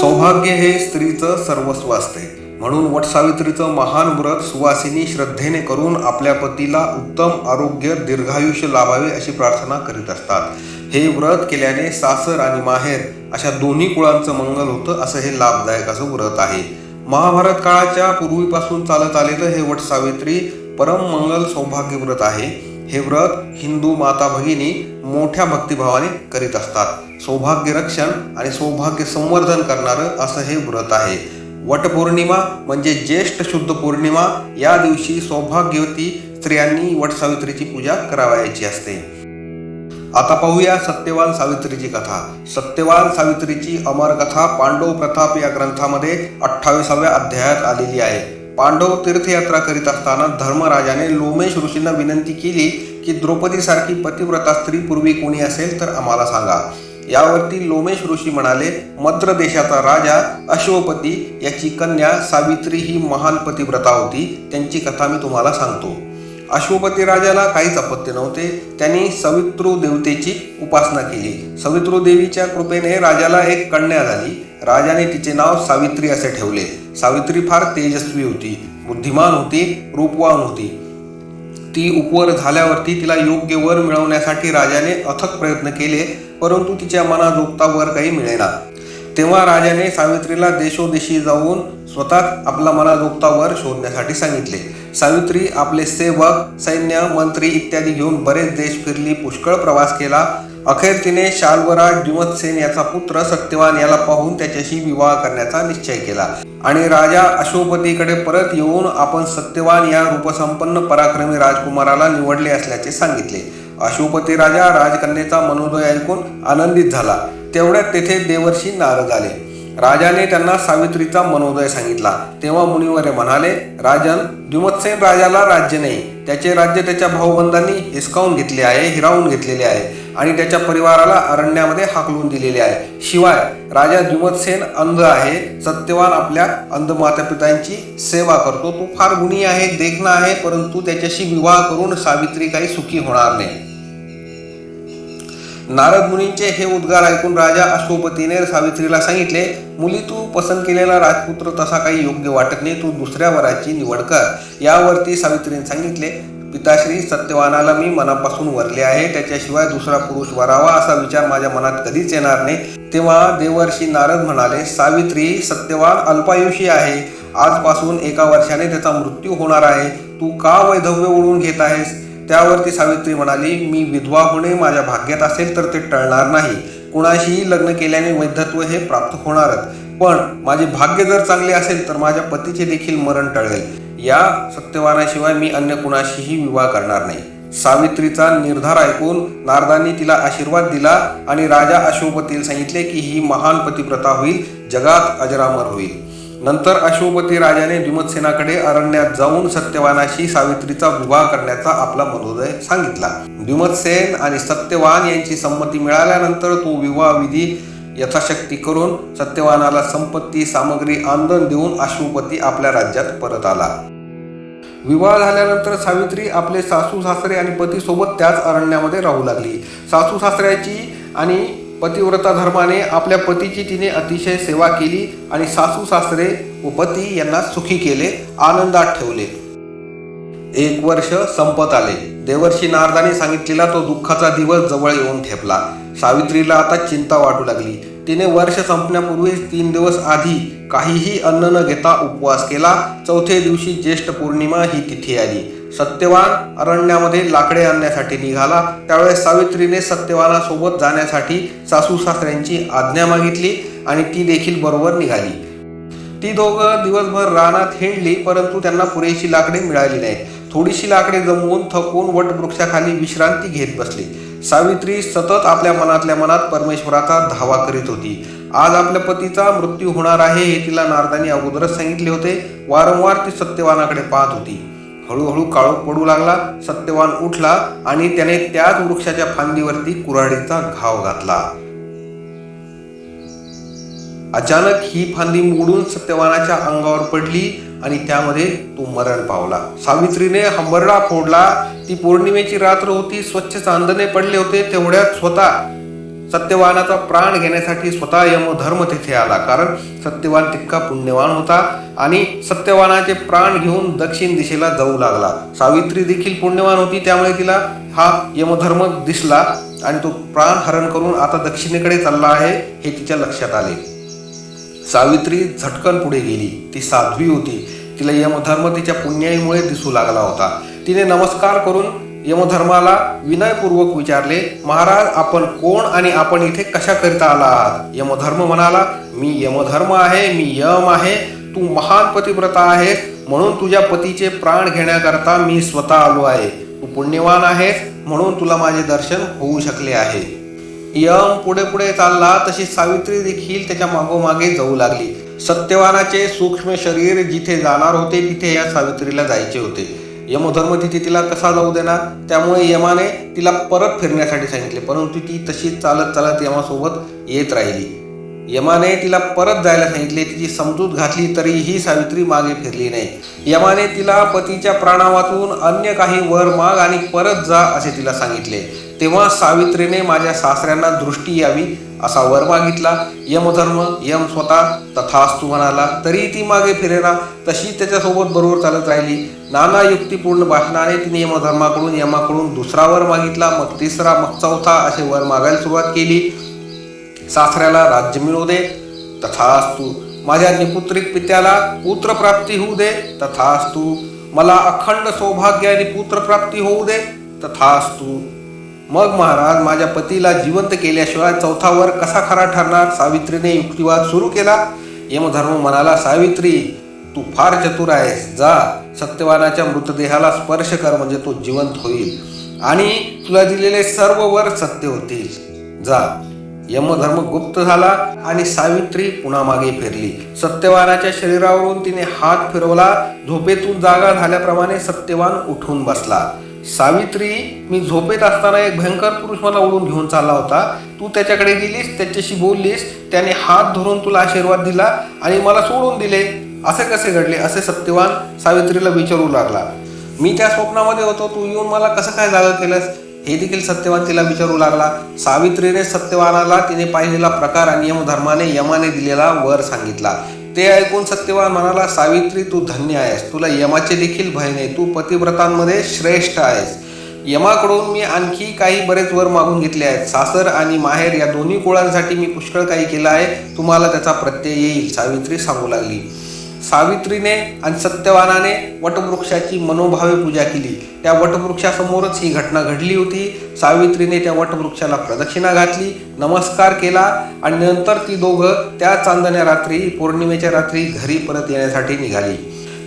सौभाग्य हे स्त्रीचं सर्वस्व असते. म्हणून वटसावित्रीचं महान व्रत सुवासिनी श्रद्धेने करून आपल्या पतीला उत्तम आरोग्य दीर्घायुष्य लाभावे अशी प्रार्थना करीत असतात. हे व्रत केल्याने सासर आणि माहेर अशा दोन्ही कुळांचं मंगल होतं असं हे लाभदायक असं व्रत आहे. महाभारत काळाच्या पूर्वीपासून चालत आलेलं हे वटसावित्री परम मंगल सौभाग्य व्रत आहे. हे व्रत हिंदू माता भगिनी मोठ्या भक्तिभावाने करीत असतात. सौभाग्य रक्षण आणि सौभाग्य संवर्धन करणारं असं हे व्रत आहे. वटपौर्णिमा म्हणजे ज्येष्ठ शुद्ध पौर्णिमा. या दिवशी सौभाग्यवती स्त्रियांनी वटसावित्रीची पूजा करावयाची असते. आता पाहूया सत्यवान सावित्रीची कथा. सत्यवान सावित्रीची अमर कथा पांडव प्रताप या ग्रंथामध्ये अठ्ठावीसाव्या अध्यायात आलेली आहे. पांडव तीर्थयात्रा करीत असताना धर्मराजाने लोमेश ऋषींना विनंती केली की द्रौपदीसारखी पतिव्रता स्त्री पूर्वी कोणी असेल तर आम्हाला सांगा. यावरती लोमेश ऋषी म्हणाले मद्र देशाचा राजा अश्वपती याची कन्या सावित्री ही महान पतिव्रता होती त्यांची कथा मी तुम्हाला सांगतो. अश्वपती राजाला काहीच अपत्य नव्हते त्यांनी सवितृ देवतेची उपासना केली. सवितृ देवीच्या कृपेने राजाला एक कन्या झाली. राजाने तिचे नाव सावित्री असे ठेवले. सावित्री फार तेजस्वी होती बुद्धिमान होती रूपवान होती. ती उपवर झाल्यावरती तिला योग्य वर मिळवण्यासाठी राजाने अथक प्रयत्न केले परंतु तिच्या मनाजोगता वर काही मिळेना. तेव्हा राजाने सावित्रीला देशोदेशी जाऊन स्वतः आपला मनाजोगता वर शोधण्यासाठी सांगितले. सावित्री आपले सेवक सैन्य मंत्री इत्यादी घेऊन बरेच देश फिरली पुष्कळ प्रवास केला. अखेर तिने शालवराज द्युमतसेन याचा पुत्र सत्यवान याला पाहून त्याच्याशी विवाह करण्याचा निश्चय केला. आणि राजा अशोपतीकडे परत येऊन आपण सत्यवान या रूपसंपन्न पराक्रमी राजकुमाराला निवडले असल्याचे सांगितले. अशोपती राजा राजकन्येचा मनोदय ऐकून आनंदित झाला. तेवढ्यात तेथे देवर्षी नारद आले. राजाने त्यांना सावित्रीचा मनोदय सांगितला. तेव्हा मुनिवरे म्हणाले राजन द्युमत्सेन राजाला राज्य नाही. त्याचे राज्य त्याच्या भाऊबंधांनी हिसकावून घेतले आहे हिरावून घेतलेले आहे. आणि त्याच्या परिवाराला अरण्यामध्ये हाकलून दिलेले आहे. शिवाय राजा द्युमतसेन अंध आहे. सत्यवान आपल्या अंध मातापितांची सेवा करतो. तो फार गुणी आहे देखणा आहे परंतु त्याच्याशी विवाह करून सावित्री काही सुखी होणार नाही. नारद मुनींचे हे उद्गार ऐकून राजा अश्वपतीने सावित्रीला सांगितले मुली तू पसंत केलेला राजपुत्र तसा काही योग्य वाटत नाही. तू दुसऱ्या वराची निवड कर. यावरती सावित्रीने सांगितले पिताश्री सत्यवानाला मी मनापासून वरले आहे. त्याच्याशिवाय दुसरा पुरुष वरावा असा विचार माझ्या मनात कधीच येणार नाही. तेव्हा देवर्षी नारद म्हणाले सावित्री सत्यवान अल्पायुषी आहे. आजपासून एका वर्षाने त्याचा मृत्यू होणार आहे. तू का वैधव्य ओढून घेत आहेस? त्यावरती सावित्री म्हणाली मी विधवा होणे माझ्या भाग्यात असेल तर ते टळणार नाही. कुणाशीही लग्न केल्याने वैधत्व हे प्राप्त होणारच. पण माझे भाग्य जर चांगले असेल तर माझ्या पतीचे देखील मरण टळेल. या सत्यवानाशिवाय मी अन्य कुणाशीही विवाह करणार नाही. सावित्रीचा निर्धार ऐकून नारदांनी तिला आशीर्वाद दिला आणि राजा अशोपतीला सांगितले की ही महान पतिव्रता होईल जगात अजरामर होईल. नंतर अशोपती राजाने द्युमतसेनाकडे अरण्यात जाऊन सत्यवानाशी सावित्रीचा विवाह करण्याचा आपला मनोदय सांगितला. द्युमतसेन आणि सत्यवान यांची संमती मिळाल्यानंतर तो विवाह विधी यथाशक्ती करून सत्यवानाला संपत्ती सामग्री आंदोलन देऊन अश्वपती आपल्या राज्यात परत आला. विवाह झाल्यानंतर सावित्री आपले सासू सासरे आणि पतीसोबत त्याच अरण्यामध्ये राहू लागली. सासू सासऱ्याची आणि पतिव्रता धर्माने आपल्या पतीची तिने अतिशय सेवा केली आणि सासू सासरे व पती यांना सुखी केले आनंदात ठेवले. एक वर्ष संपत आले. देवर्षी नारदाने सांगितलेला तो दुःखाचा दिवस जवळ येऊन ठेपला. सावित्रीला आता चिंता वाटू लागली. तिने वर्ष संपण्यापूर्वीच तीन दिवस आधी काहीही अन्न न घेता उपवास केला. चौथे दिवशी ज्येष्ठ पौर्णिमा ही तिथी आली. सत्यवान अरण्यामध्ये लाकडे आणण्यासाठी निघाला. त्यावेळेस सावित्रीने सत्यवानासोबत जाण्यासाठी सासू सासऱ्यांची आज्ञा मागितली आणि ती देखील बरोबर निघाली. ती दोघं दिवसभर रानात हिंडली परंतु त्यांना पुरेशी लाकडे मिळाली नाहीत. थोडीशी लाकडे जमवून थकून वटवृक्षाखाली विश्रांती घेत बसली. सावित्री सतत आपल्या मनातल्या मनात परमेश्वराचा धावा करीत होती. आज आपल्या पतीचा मृत्यू होणार आहे हे तिला नारदानी अगोदरच सांगितले होते. वारंवार ती सत्यवानाकडे पाहत होती. हळूहळू काळोख पडू लागला सत्यवान उठला आणि त्याने त्याच वृक्षाच्या फांदीवरती कुऱ्हाडीचा घाव घातला. अचानक ही फांदी मोडून सत्यवानाच्या अंगावर पडली. आणि त्यामध्ये तो मरण पावला. सावित्रीने हंबरडा फोडला. ती पौर्णिमेची रात्र होती. स्वच्छ चांदणे पडले होते. तेवढ्यात स्वतः सत्यवानाचा प्राण घेण्यासाठी स्वतः यमधर्म तिथे आला. कारण सत्यवान तितका पुण्यवान होता आणि सत्यवानाचे प्राण घेऊन दक्षिण दिशेला जाऊ लागला. सावित्री देखील पुण्यवान होती. त्यामुळे तिला हा यमधर्म दिसला आणि तो प्राण हरण करून आता दक्षिणेकडे चालला आहे हे तिच्या लक्षात आले. सावित्री झटकन पुढे गेली. ती साध्वी होती. तिला यमधर्म तिच्या पुण्याईमुळे दिसू लागला होता. तिने नमस्कार करून यमधर्माला विनयपूर्वक विचारले महाराज आपण कोण आणि आपण इथे कशाकरिता आला आहात यमधर्म म्हणाला मी यमधर्म आहे मी यम आहे. तू महान पतिव्रता आहेस. म्हणून तुझ्या पतीचे प्राण घेण्याकरता मी स्वतः आलो आहे. तू पुण्यवान आहेस. म्हणून तुला माझे दर्शन होऊ शकले आहे. यम पुढे पुढे चालला तशी सावित्री देखील त्याच्या मागोमागे जाऊ लागली. सत्यवानाचे सूक्ष्म शरीर जिथे जाणार होते तिथे या सावित्रीला जायचे होते. यमधर्म तिथे तिला कसा जाऊ देणार? त्यामुळे यमाने तिला परत फिरण्यासाठी सांगितले परंतु ती तशीच चालत चालत यमासोबत येत राहिली. यमाने तिला परत जायला सांगितले तिची समजूत घातली तरीही सावित्री मागे फिरली नाही. यमाने तिला पतीच्या प्राणावातून अन्य काही वर माग आणि परत जा असे तिला सांगितले. तेव्हा सावित्रीने माझ्या सासऱ्यांना दृष्टी यावी असा वर मागितला. यमधर्म यम स्वतः तथास्तु म्हणाला तरी ती मागे फिरेना तशी त्याच्यासोबत बरोबर चालत राहिली. नाना युक्तिपूर्ण भाषणाने तिने यमधर्माकडून यमाकडून दुसरा वर मागितला मग तिसरा मग चौथा असे वर मागायला सुरुवात केली. सासऱ्याला राज्य मिळू दे. तथास्तु माझ्या निपुत्रिक पित्याला पुत्रप्राप्ती होऊ दे. तथास्तु मला अखंड सौभाग्य आणि पुत्रप्राप्ती होऊ दे. तथास्तु मग महाराज माझ्या पतीला जिवंत केल्याशिवाय चौथा वर कसा खरा ठरणार? सावित्रीने युक्तिवाद सुरू केला. यमधर्म म्हणाला सावित्री तू फार चतुर आहेस. जा सत्यवानाच्या मृतदेहाला स्पर्श कर म्हणजे तो जिवंत होईल. आणि तुला दिलेले सर्व वर सत्य होतील. जा. यमधर्म गुप्त झाला आणि सावित्री पुन्हा मागे फिरली. सत्यवानाच्या शरीरावरून तिने हात फिरवला झोपेतून जागा झाल्याप्रमाणे सत्यवान उठून बसला. सावित्री मी झोपेत असताना एक भयंकर पुरुष मला ओढून घेऊन चालला होता. तू त्याच्याकडे गेलीस त्याच्याशी बोललीस त्याने हात धरून तुला आशीर्वाद दिला आणि मला सोडून दिले. असे कसे घडले? असे सत्यवान सावित्रीला विचारू लागला. मी त्या स्वप्नामध्ये होतो तू येऊन मला कसं काय जागा केलंस? हे देखील सत्यवान तिला विचारू लागला. सावित्रीने सत्यवानाला तिने पाहिलेला प्रकार आणि यमधर्माने यमाने दिलेला वर सांगितला. ते ऐकून सत्यवान म्हणाला सावित्री तू धन्य आहेस. तुला यमाचे देखील भय नाही. तू पतिव्रतांमध्ये श्रेष्ठ आहेस. यमाकडून मी आणखी काही बरेच वर मागून घेतले आहेत. सासर आणि माहेर या दोन्ही कुळांसाठी मी पुष्कळ काही केलं आहे. तुम्हाला त्याचा प्रत्यय येईल सावित्री सांगू लागली. सावित्रीने आणि सत्यवानाने वटवृक्षाची मनोभावे पूजा केली. त्या वटवृक्षासमोरच ही घटना घडली होती. सावित्रीने त्या वटवृक्षाला प्रदक्षिणा घातली नमस्कार केला आणि नंतर ती दोघं त्या चांदण्या रात्री पौर्णिमेच्या रात्री घरी परत येण्यासाठी निघाली.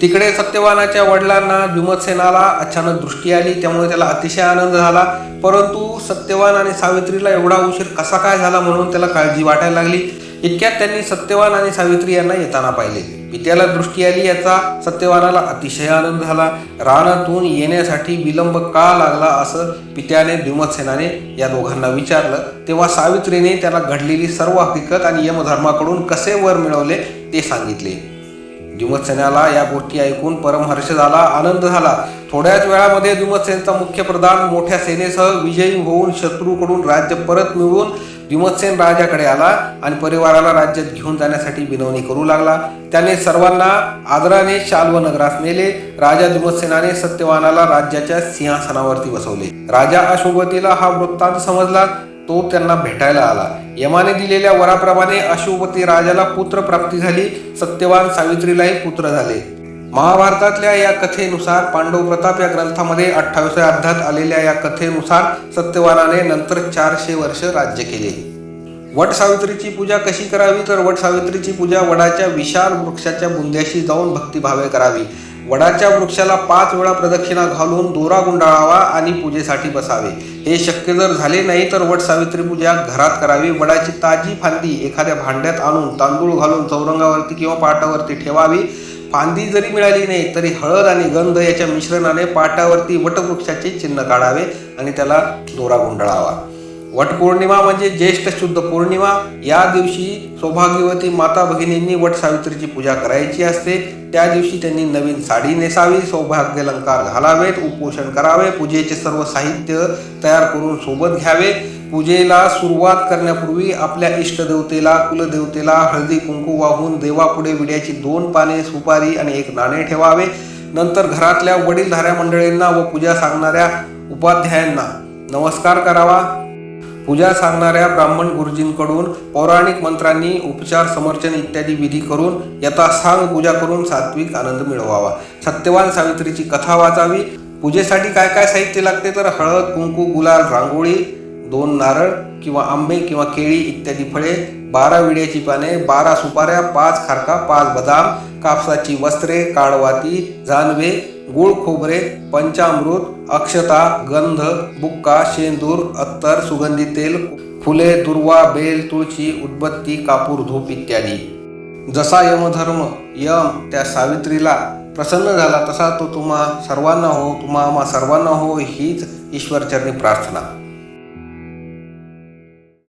तिकडे सत्यवानाच्या वडिलांना भीमसेनाला अचानक दृष्टी आली. त्यामुळे त्याला अतिशय आनंद झाला. परंतु सत्यवान आणि सावित्रीला एवढा उशीर कसा काय झाला म्हणून त्याला काळजी वाटायला लागली. इतक्यात त्यांनी सत्यवान आणि सावित्री यांना येताना पाहिले. पित्याला दृष्टी आली याचा सत्यवानाला अतिशय आनंद झाला. रानातून येण्यासाठी विलंब का लागला असं पित्याने द्विमतसेनाने या दोघांना विचारलं. तेव्हा सावित्रीने त्याला घडलेली सर्व हकीकत आणि यमधर्माकडून कसे वर मिळवले ते सांगितले. द्युमतसेनाला या गोष्टी ऐकून परमहर्ष झाला आनंद झाला. थोड्याच वेळामध्ये द्युमतसेनचा मुख्य प्रधान मोठ्या सेनेसह विजयी होऊन शत्रूकडून राज्य परत मिळवून द्युमतसेन राजाकडे आला आणि परिवाराला राज्यात घेऊन जाण्यासाठी विनवणी करू लागला. त्याने सर्वांना आदराने शाल व नगरास नेले. राजा द्युमतसेनाने सत्यवानाला राज्याच्या सिंहासनावरती बसवले. राजा अशोभतीला हा वृत्तांत समजला. तो त्यांना भेटायला आला. यमाने दिलेल्या वराप्रमाणे अशुभती राजाला पुत्र प्राप्ती झाली. सत्यवान सावित्रीलाही पुत्र झाले. महाभारतातल्या या कथेनुसार पांडव प्रताप या ग्रंथामध्ये अठ्ठावीसव्या अध्यात आलेल्या या कथेनुसार सत्यवानाने नंतर चारशे वर्ष राज्य केले. वट सावित्रीची पूजा कशी करावी? तर वट सावित्रीची पूजा वडाच्या विशाल वृक्षाच्या बुंद्याशी जाऊन भक्तिभावे करावी. वडाच्या वृक्षाला पाच वेळा प्रदक्षिणा घालून दोरा गुंडाळावा आणि पूजेसाठी बसावे. हे शक्य जर झाले नाही तर वट सावित्री पूजा घरात करावी. वडाची ताजी फांदी एखाद्या भांड्यात आणून तांदूळ घालून चौरंगावरती किंवा पाटावरती ठेवावी. फांदी जरी मिळाली नाही तरी हळद आणि गंध याच्या मिश्रणाने पाटावरती वटवृक्षाचे चिन्ह काढावे आणि त्याला दोरा गुंडाळावा. वटपौर्णिमा म्हणजे ज्येष्ठ शुद्ध पौर्णिमा. या दिवशी सौभाग्यवती माता भगिनींनी वट सावित्रीची पूजा करायची असते. त्या दिवशी त्यांनी नवीन साडी नेसावी सौभाग्यालंकार घालावेत उपोषण करावे पूजेचे सर्व साहित्य तयार करून सोबत घ्यावे. पूजेला सुरुवात करण्यापूर्वी आपल्या इष्टदेवतेला कुलदेवतेला हळदी कुंकू वाहून देवापुढे विड्याची दोन पाने सुपारी आणि एक नाणे ठेवावे. नंतर घरातल्या वडीलधाऱ्या मंडळींना व पूजा सांगणाऱ्या उपाध्यायांना नमस्कार करावा. पूजा सांगणाऱ्या ब्राह्मण गुरुजींकडून पौराणिक मंत्रांनी उपचार समर्चन इत्यादी विधी करून यथा सांग पूजा करून सात्विक आनंद मिळवावा. सत्यवान सावित्रीची कथा वाचावी. पूजेसाठी काय काय साहित्य लागते? तर हळद कुंकू गुलाल रांगोळी दोन नारळ किंवा आंबे किंवा केळी इत्यादी फळे बारा विड्याची पाने बारा सुपाऱ्या पाच खारका पाच बदाम कापसाची वस्त्रे काळवाती जानवे गुळ खोबरे पंचामृत अक्षता गंध बुक्का शेंदूर अत्तर सुगंधी तेल फुले दुर्वा बेल तुळशी उदबत्ती कापूर धूप इत्यादी. जसा यमधर्म यम त्या सावित्रीला प्रसन्न झाला तसा तो तुम्हा सर्वांना हो तुम्हा आम्हा सर्वांना हो हीच ईश्वरचरणी प्रार्थना.